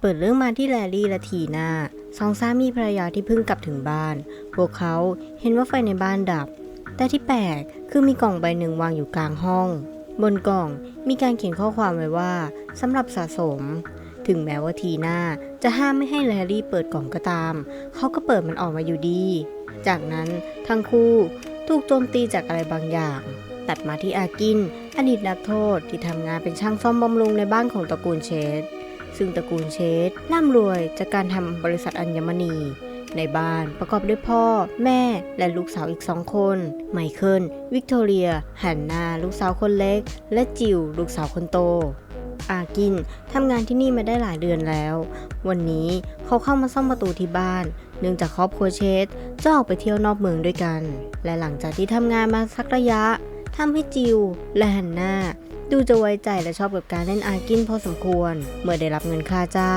เปิดเรื่องมาที่แลลี่และทีนาสองสามีภรรยาที่เพิ่งกลับถึงบ้าน พวกเขาเห็นว่าไฟในบ้านดับ แต่ที่แปลกคือมีกล่องใบหนึ่งวางอยู่กลางห้อง บนกล่องมีการเขียนข้อความไว้ว่าสำหรับสะสม ถึงแม้ว่าทีนาจะห้ามไม่ให้แลลี่เปิดกล่องก็ตาม เขาก็เปิดมันออกมาอยู่ดี จากนั้นทั้งคู่ถูกโจมตีจากอะไรบางอย่าง ตัดมาที่อากิน อดีตนักโทษที่ทำงานเป็นช่างซ่อมบำรุงในบ้านของตระกูลเชด ซึ่งตระกูลเชดร่ำรวยจากการทำบริษัทอัญมณี ในบ้านประกอบด้วยพ่อ แม่และลูกสาวอีกสองคน ไมเคิล วิกตอเรียฮันนา ลูกสาวคนเล็ก และจิวลูกสาวคนโต อากินทำงานที่นี่มาได้หลายเดือนแล้ว วันนี้เขาเข้ามาซ่อมประตูที่บ้านเนื่องจากครอบครัวเชดจะออกไปเที่ยวนอกเมืองด้วยกัน และหลังจากที่ทำงานมาสักระยะทำให้จิวและฮันนา ดูจะไว้ใจและชอบกับการเล่นอากินพอสมควร เมื่อได้รับเงินค่าจ้าง